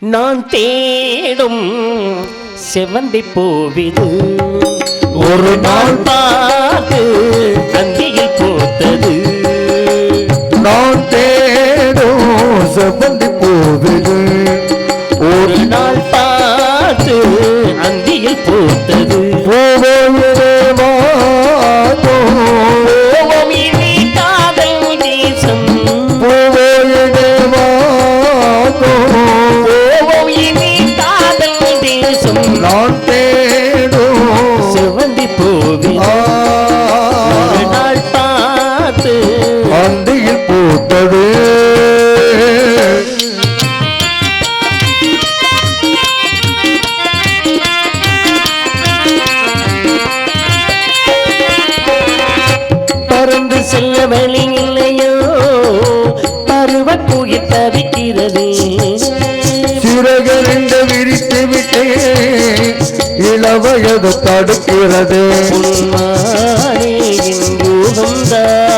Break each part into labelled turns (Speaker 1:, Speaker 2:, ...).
Speaker 1: நான் தேடும் செவந்தி பூவிது.
Speaker 2: ஒரு நாள்
Speaker 1: பார்த்து தந்தியில் போத்தது.
Speaker 2: நான் தேடும் செவந்தி பூவிது. ஒரு
Speaker 1: நாள் பார்த்து அந்தியில் போத்தது.
Speaker 2: கொடுத்தது
Speaker 1: பறந்து செல்ல வழி இல்லையோ? பருவ புயல் தவிக்கிறது.
Speaker 2: சிறகரண்டு விரித்து விட்டே இளவயது தடுக்கிறது.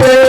Speaker 2: রে